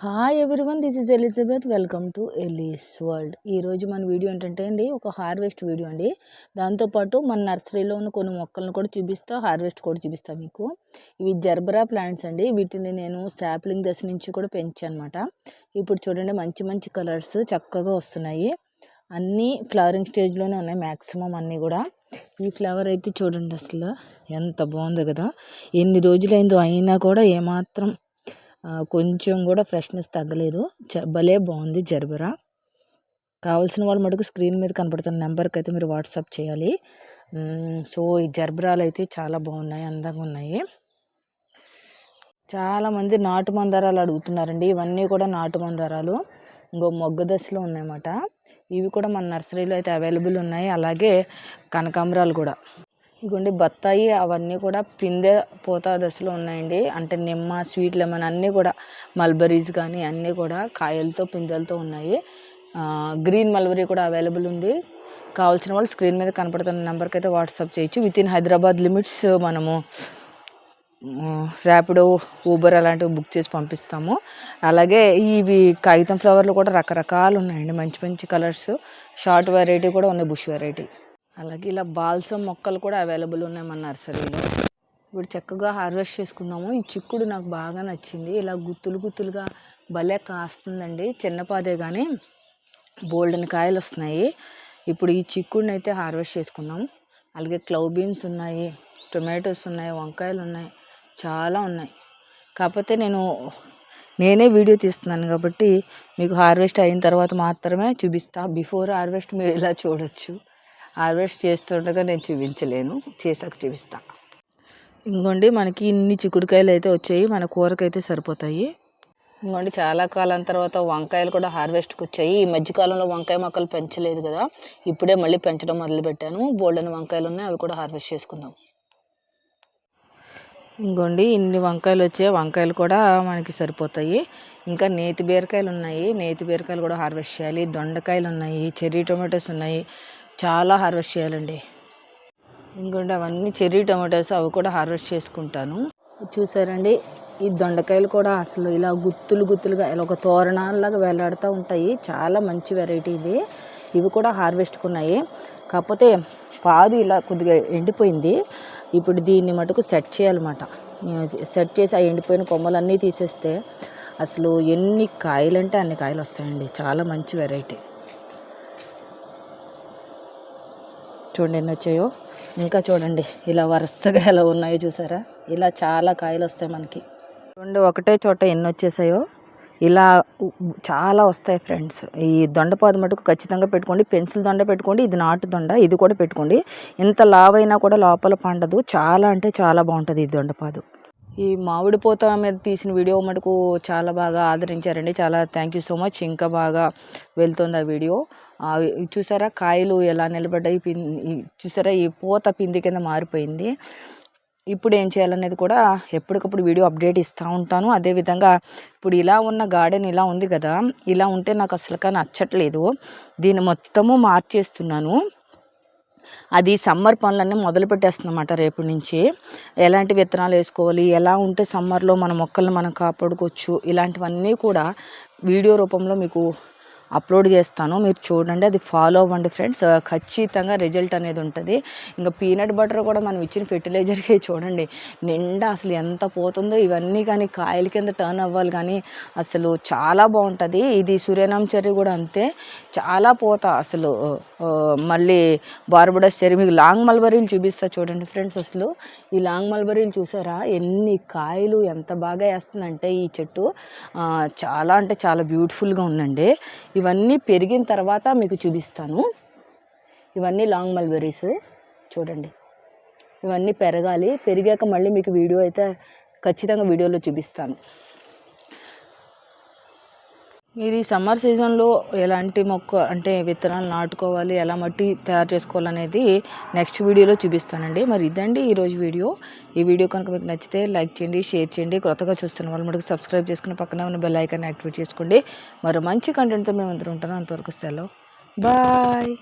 Hi everyone this is Elizabeth welcome to Ellie's world ఈరోజు మన video ఏంటంటే అండి ఒక హార్వెస్ట్ వీడియో అండి. దాంతోపాటు మన నర్సరీలో ఉన్న కొన్ని మొక్కలను కూడా చూపిస్తా హార్వెస్ట్ కూడా చూపిస్తా మీకు. ఇవి జర్బరా ప్లాంట్స్ అండి. వీటిని నేను శాప్లింగ్ దశ నుంచి కూడా పెంచాను ఇప్పుడు చూడండి మంచి మంచి కలర్స్ చక్కగా వస్తున్నాయి. అన్నీ ఫ్లవరింగ్ స్టేజ్లోనే ఉన్నాయి మ్యాక్సిమం అన్నీ కూడా. ఈ ఫ్లవర్ అయితే చూడండి అసలు ఎంత బాగుంది కదా. ఎన్ని రోజులైందో అయినా కూడా ఏమాత్రం కొంచెం కూడా ఫ్రెష్నెస్ తగ్గలేదు. భలే బాగుంది జర్బరా. కావాల్సిన వాళ్ళు మటుకు స్క్రీన్ మీద కనపడుతున్న నెంబర్కి అయితే మీరు వాట్సాప్ చేయాలి. సో ఈ జర్బరాలు అయితే చాలా బాగున్నాయి అందంగా ఉన్నాయి. చాలామంది నాటు మందారాలు అడుగుతున్నారండి. ఇవన్నీ కూడా నాటు మందారాలు. ఇంకో మొగ్గ దశలో ఉన్నాయన్నమాట. ఇవి కూడా మన నర్సరీలో అయితే అవైలబుల్ ఉన్నాయి. అలాగే కనకాంబరాలు కూడా. ఇగోండి బత్తాయి అవన్నీ కూడా పిందె పోతా దశలో ఉన్నాయండి. అంటే నిమ్మ స్వీట్ లెమన్ అన్నీ కూడా మల్బరీస్ కానీ అన్నీ కూడా కాయలతో పిందెలతో ఉన్నాయి. గ్రీన్ మల్బరీ కూడా అవైలబుల్ ఉంది. కావాల్సిన వాళ్ళు స్క్రీన్ మీద కనపడుతున్న నెంబర్కి అయితే వాట్సాప్ చేయొచ్చు. విత్ ఇన్ హైదరాబాద్ లిమిట్స్ మనము ర్యాపిడో ఊబర్ అలాంటివి బుక్ చేసి పంపిస్తాము. అలాగే ఇవి కాగితం ఫ్లవర్లు కూడా రకరకాలు ఉన్నాయండి. మంచి మంచి కలర్స్ షార్ట్ వెరైటీ కూడా ఉన్నాయి బుష్ వెరైటీ. అలాగే ఇలా బాల్సం మొక్కలు కూడా అవైలబుల్ ఉన్నాయి మన నర్సరీలో. ఇప్పుడు చక్కగా హార్వెస్ట్ చేసుకుందాము. ఈ చిక్కుడు నాకు బాగా నచ్చింది. ఇలా గుత్తులు గుత్తులుగా భలే కాస్తుందండి. చిన్నపాదే కానీ బోల్డెన్ కాయలు వస్తున్నాయి. ఇప్పుడు ఈ చిక్కుడిని అయితే హార్వెస్ట్ చేసుకుందాం. అలాగే క్లౌ బీన్స్ ఉన్నాయి టొమాటోస్ ఉన్నాయి వంకాయలు ఉన్నాయి చాలా ఉన్నాయి. కాకపోతే నేను నేనే వీడియో తీస్తున్నాను కాబట్టి మీకు హార్వెస్ట్ అయిన తర్వాత మాత్రమే చూపిస్తా. బిఫోర్ హార్వెస్ట్ మీరు ఇలా చూడొచ్చు. హార్వెస్ట్ చేస్తుండగా నేను చూపించలేను. చేసాక చూపిస్తా. ఇంకోండి మనకి ఇన్ని చిక్కుడుకాయలు అయితే వచ్చాయి. మన కూరకైతే సరిపోతాయి. ఇంకోండి చాలా కాలం తర్వాత వంకాయలు కూడా హార్వెస్ట్కి వచ్చాయి. ఈ మధ్యకాలంలో వంకాయ మొక్కలు పెంచలేదు కదా. ఇప్పుడే మళ్ళీ పెంచడం మొదలుపెట్టాను. బోల్డెన్ వంకాయలు ఉన్నాయి అవి కూడా హార్వెస్ట్ చేసుకుందాం. ఇంకోండి ఇన్ని వంకాయలు వచ్చాయి. వంకాయలు కూడా మనకి సరిపోతాయి. ఇంకా నేతి బీరకాయలు ఉన్నాయి. నేతి బీరకాయలు కూడా హార్వెస్ట్ చేయాలి. దొండకాయలు ఉన్నాయి. చెర్రీ టొమాటోస్ ఉన్నాయి. చాలా హార్వెస్ట్ చేయాలండి. ఇంకోండి అవన్నీ చెర్రీ టమాటోస్ అవి కూడా హార్వెస్ట్ చేసుకుంటాను. చూసారండి ఈ దొండకాయలు కూడా అసలు ఇలా గుత్తులు గుత్తులుగా ఇలా ఒక తోరణాలలాగా వేలాడుతూ ఉంటాయి. చాలా మంచి వెరైటీ ఇది. ఇవి కూడా హార్వెస్ట్కున్నాయి కాకపోతే పాదు ఇలా కొద్దిగా ఎండిపోయింది. ఇప్పుడు దీన్ని మటుకు సెట్ చేయాలన్నమాట. సెట్ చేసి ఆ ఎండిపోయిన కొమ్మలన్నీ తీసేస్తే అసలు ఎన్ని కాయలంటే అన్ని కాయలు వస్తాయండి. చాలా మంచి వెరైటీ. చూడండి ఎన్ని వచ్చాయో. ఇంకా చూడండి ఇలా వరుసగా ఎలా ఉన్నాయో చూసారా? ఇలా చాలా కాయలు వస్తాయి మనకి. చూడండి ఒకటే చోట ఎన్ని వచ్చేసాయో. ఇలా చాలా వస్తాయి ఫ్రెండ్స్. ఈ దొండపాదు మటుకు ఖచ్చితంగా పెట్టుకోండి. పెన్సిల్ దొండ పెట్టుకోండి. ఇది నాటు దొండ. ఇది కూడా పెట్టుకోండి. ఇంత లావైనా కూడా లోపల పండదు. చాలా అంటే చాలా బాగుంటుంది ఈ దొండపాదు ఈ మామిడి పూత మీద తీసిన వీడియో మటుకు చాలా బాగా ఆదరించారండి. చాలా థ్యాంక్ యూ సో మచ్ ఇంకా బాగా వెళ్తుంది ఆ వీడియో. చూసారా కాయలు ఎలా నిలబడ్డాయి? చూసారా ఈ పూత పిండి కింద మారిపోయింది. ఇప్పుడు ఏం చేయాలనేది కూడా ఎప్పటికప్పుడు వీడియో అప్డేట్ ఇస్తూ ఉంటాను. అదేవిధంగా ఇప్పుడు ఇలా ఉన్న గార్డెన్ ఇలా ఉంది కదా ఇలా ఉంటే నాకు అసలు నచ్చట్లేదు. దీన్ని మొత్తము మార్చేస్తున్నాను. అది సమ్మర్ పనులన్నీ మొదలు పెట్టేస్తుందన్నమాట రేపు నుంచి. ఎలాంటి విత్తనాలు వేసుకోవాలి? ఎలా ఉంటే సమ్మర్లో మన మొక్కలను మనం కాపాడుకోవచ్చు? ఇలాంటివన్నీ కూడా వీడియో రూపంలో మీకు అప్లోడ్ చేస్తాను. మీరు చూడండి అది ఫాలో అవ్వండి ఫ్రెండ్స్ ఖచ్చితంగా రిజల్ట్ అనేది ఉంటుంది. ఇంకా పీనట్ బటర్ కూడా మనం ఇచ్చిన ఫెర్టిలైజర్కి చూడండి. నిండా అసలు ఎంత పోతుందో ఇవన్నీ కానీ కాయల కింద టర్న్ అవ్వాలి కానీ అసలు చాలా బాగుంటుంది. ఇది సూర్యనామ చెర్రీ కూడా అంతే. చాలా పోత అసలు మళ్ళీ బార్బడస్ చెర్రీ మీకు లాంగ్ మల్బరీలు చూపిస్తా చూడండి ఫ్రెండ్స్ అసలు. ఈ లాంగ్ మల్బరీలు చూసారా? ఎన్ని కాయలు ఎంత బాగా వేస్తుందంటే ఈ చెట్టు. చాలా అంటే చాలా బ్యూటిఫుల్గా ఉందండి. ఇవన్నీ పెరిగిన తర్వాత మీకు చూపిస్తాను. ఇవన్నీ లాంగ్ మల్బెర్రీస్ చూడండి. ఇవన్నీ పెరగాలి. పెరిగాక మళ్ళీ మీకు వీడియో అయితే ఖచ్చితంగా వీడియోలో చూపిస్తాను. మీరు ఈ సమ్మర్ సీజన్లో ఎలాంటి మొక్క అంటే విత్తనాలు నాటుకోవాలి ఎలా మట్టి తయారు చేసుకోవాలనేది నెక్స్ట్ వీడియోలో చూపిస్తానండి. మరి ఇదండి ఈరోజు వీడియో. ఈ వీడియో కనుక మీకు నచ్చితే లైక్ చేయండి షేర్ చేయండి. కొత్తగా చూస్తున్న వాళ్ళు మనకు సబ్స్క్రైబ్ చేసుకుని పక్కన ఉన్న బెల్ ఐకాన్ యాక్టివేట్ చేసుకోండి. మరో మంచి కంటెంట్తో మేము అందరూ ఉంటాను అంతవరకు సెలవు. బాయ్.